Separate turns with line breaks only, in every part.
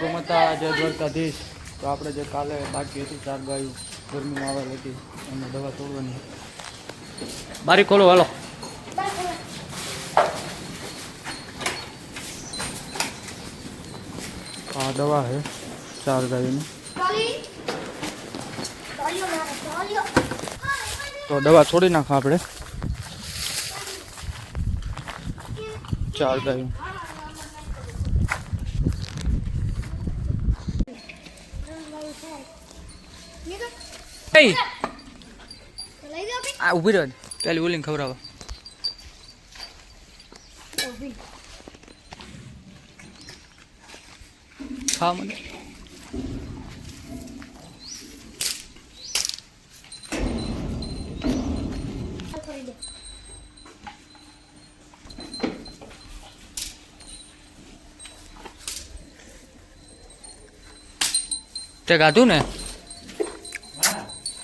પ્રમતા જય દ્વારકાધીશ. તો આપણે જે કાલે બાકી હતી ચાર ગાયું, ગરમીમાં આવેલ હતી એમને દવા તોડવાની. બારી ખોલો, હાલો. આ દવા છે ચાર ગાયોની. તો દવા છોડી નાખો આપણે. ચાર ગાયો. Hey! આ ઊભી રહો પેલી ઓલીને ખવડાવો. ખા મને તે ગાધું ને?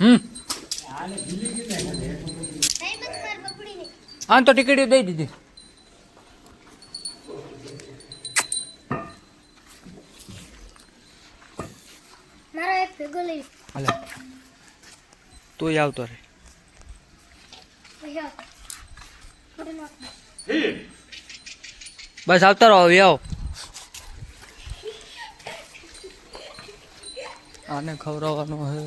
હમ. હા તો ટિકિટ દઈ દીધી.
મારા એક ભેગો લઈ
હાલે. તું આવતો રે બસ આવતા રહો હવે આવો. આને ખવડાવવાનું હે.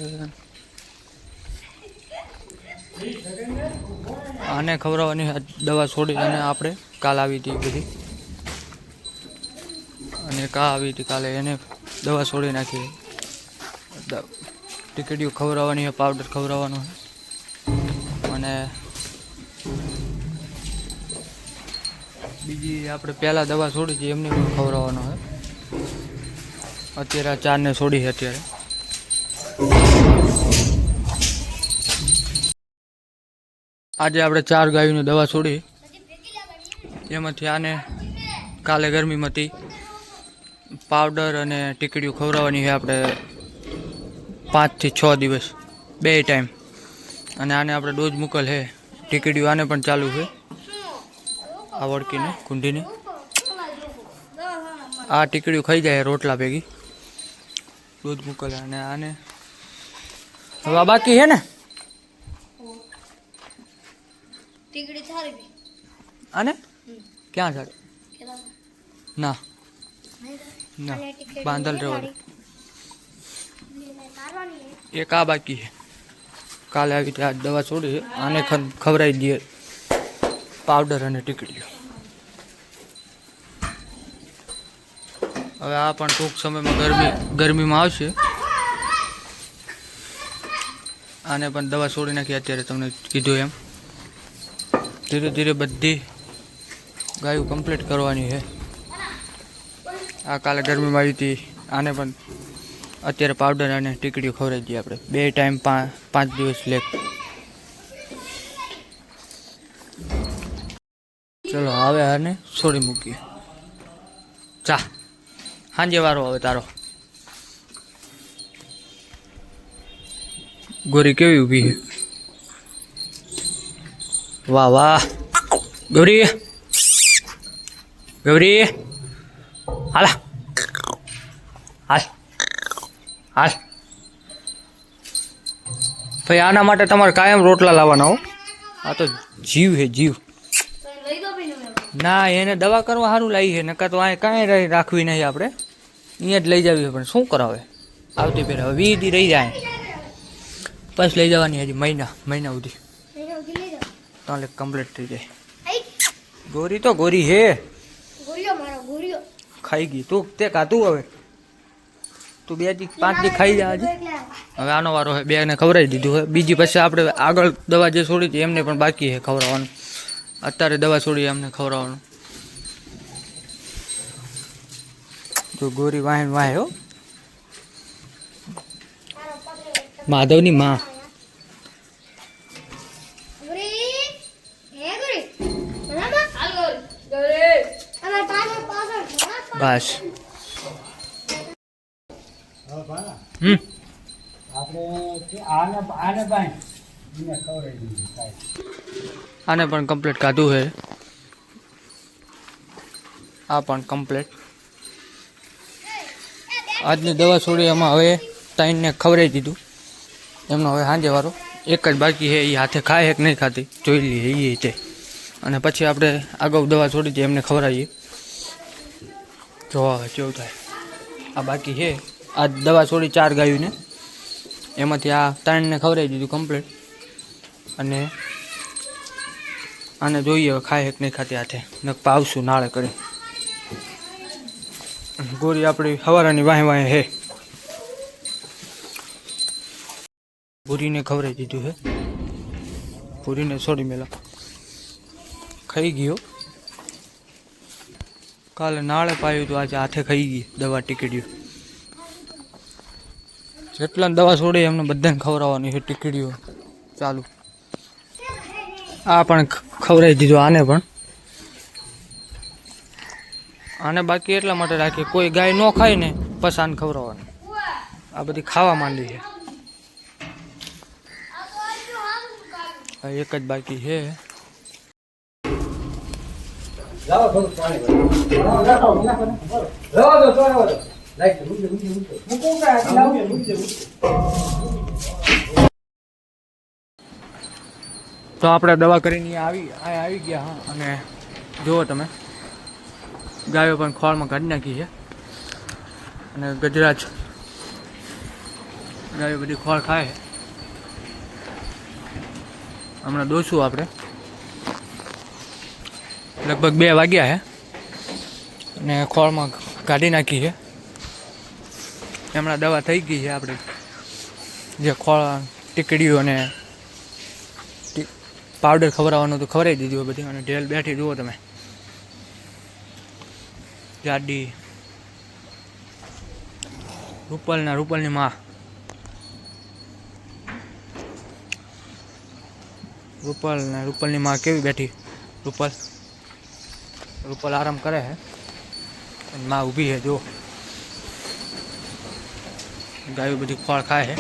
આને ખવડાવવાની દવા છોડી અને આપણે કાલ આવી હતી બધી. અને કા આવી હતી, કાલે એને દવા છોડી નાખી. ટીકડીઓ ખવડાવવાની છે પાવડર ખવડાવવાનો છે. અને બીજી આપણે પહેલાં દવા છોડી હતી, એમને પણ ખવડાવવાનો છે. અત્યારે આ ચારને છોડી છે અત્યારે. આજે આપણે ચાર ગાયોની દવા છોડી. એમાંથી આને કાલે ગરમીમાંથી પાવડર અને ટીકડીઓ ખવડાવવાની છે આપણે પાંચથી છ દિવસ. બે ટાઈમ. અને આને આપણે ડોઝ મૂકેલ છે. ટીકડીઓ આને પણ ચાલુ છે. આ વળકીને કુંડીને આ ટીકડીઓ ખાઈ જાય રોટલા ભેગી. દૂધ મૂકેલ અને આને હવે બાકી છે ને?
ટીકડી થારી બી.
આને? ક્યાં
જાડ?
ના. ના. બાંધલ રહેવાનું. એક આ બાકી છે? કાલે આવી રીતે આ દવા છોડી આને ખવડાવી દઈએ. પાવડર અને ટીકડીઓ. હવે આ પણ ટૂંક સમયમાં ગરમી ગરમીમાં આવશે. આને પણ દવા છોડી નાખી. અત્યારે તમને કીધું એમ. ધીરે ધીરે બધી ગાયું કમ્પ્લીટ કરવાની છે. આ કાલે ગરમીમાં આવી હતી. આને પણ અત્યારે પાવડર અને ટીકડીઓ ખવડાવી દઈએ આપણે. બે ટાઈમ પાંચ દિવસ લેક ચલો, હવે આને છોડી મૂકીએ. ચા સાંજે વારો હવે તારો. ગોરી કેવી ઊભી છે? વાહ વાહ. ગૌરી. ગૌરી. હાલા. હાલ. હાલ. ભાઈ, આના માટે તમારે કાયમ રોટલા લાવવાના હો. આ તો જીવ છે જીવ.
ને,
એને દવા કરવા સારું લાવી છે નકા તો આ કાંઈ રાખવી નહીં આપણે. અહીંયા જ લઈ જવી પણ શું કરાવે? આવતી પહેલાં દી રહી જાય. પછી લઈ જવાની હજી મહિના મહિના સુધી. તાલે કમ્પ્લીટ થઈ જાય. ગોરી તો ગોરી હે.
ગોરીઓ મારો ગોરીઓ.
ખાઈ ગઈ. તું તે કાતું હવે? તું બે દી પાંચ દી ખાઈ જા હવે આનો વારો છે બેને ખવડાવી દીધું હોય બીજી પછી આપણે આગળ દવા જે છોડી હતી એમને પણ બાકી છે ખવડાવવાનું. અત્યારે દવા છોડી એમને ખવડાવવાનું. તો ગોરી વાહન વાહે હો. માધવની માં. બસ. હમ.
આને
પણ કમ્પ્લીટ કાઢું છે આ પણ કમ્પ્લીટ આજની દવા છોડી એમાં હવે તાઈને ખવડાવી દીધું. એમનો હવે સાંજે વારો. એક જ બાકી છે એ હાથે ખાય છે કે નહીં ખાતી? જોઈ લઈએ એ તે અને પછી આપણે અગાઉ દવા છોડી હતી એમને ખવડાવીએ. હવે કેવું થાય આ બાકી છે. આ દવા છોડી ચાર ગાયોને. એમાંથી આ ત્રણને ખવડાવી દીધું કમ્પ્લીટ અને આને જોઈએ હવે ખાય છે નહીં ખાતી હાથે. ને પાવશું નાળે કરી. ગોરી આપણી હવારાની વાહે વાહે હે પૂરીને ખવડાવી દીધું છે. પૂરીને છોડી મેલા. ખાઈ ગયો. કાલે નાળે પાયું હતું આજે હાથે ખાઈ ગઈ દવા ટીકડીઓ. જેટલા દવા છોડી એમને બધાને ખવડાવવાની છે ટીકડીઓ. ચાલુ. આ પણ ખવડાવી દીધું આને પણ. આને બાકી એટલા માટે રાખીએ, કોઈ ગાય ન ખાય ને પછી આને આ બધી ખાવા માંડી છે. એક જ બાકી છે.
લાવો થોડું પાણી ભરો. લાવો, લાવો, લાવો, લાવો. લાવો દો, લાવો દો. લાઈ મૂકી દો, મૂકી દો, મૂકો કાંઈ, લાવો, મૂકી દો,
તો આપણે દવા કરીને આવી આવી ગયા હા. અને જુઓ તમે ગાયો પણ ખોળમાં કાઢી નાખી છે. અને ગજરાજ ગાયો બધી ખોળ ખાય છે. હમણાં દોશું આપણે. લગભગ બે વાગ્યા છે અને ખોળમાં કાઢી નાખી છે હમણાં દવા થઈ ગઈ છે આપણે. જે ખોળ, ટીકડીઓ અને પાવડર ખવડાવવાનું તો ખવડાવી દીધું બધી. અને ઢેલ બેઠી જુઓ તમે. જાડી. રૂપલના, રૂપલની માં. રૂપલ ને રૂપલની માં કેવી બેઠી? રૂપલ. રૂપલ આરામ કરે છે અને માં ઊભી છે જો ગાયો બધી ખોળ ખાય છે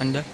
અંદર.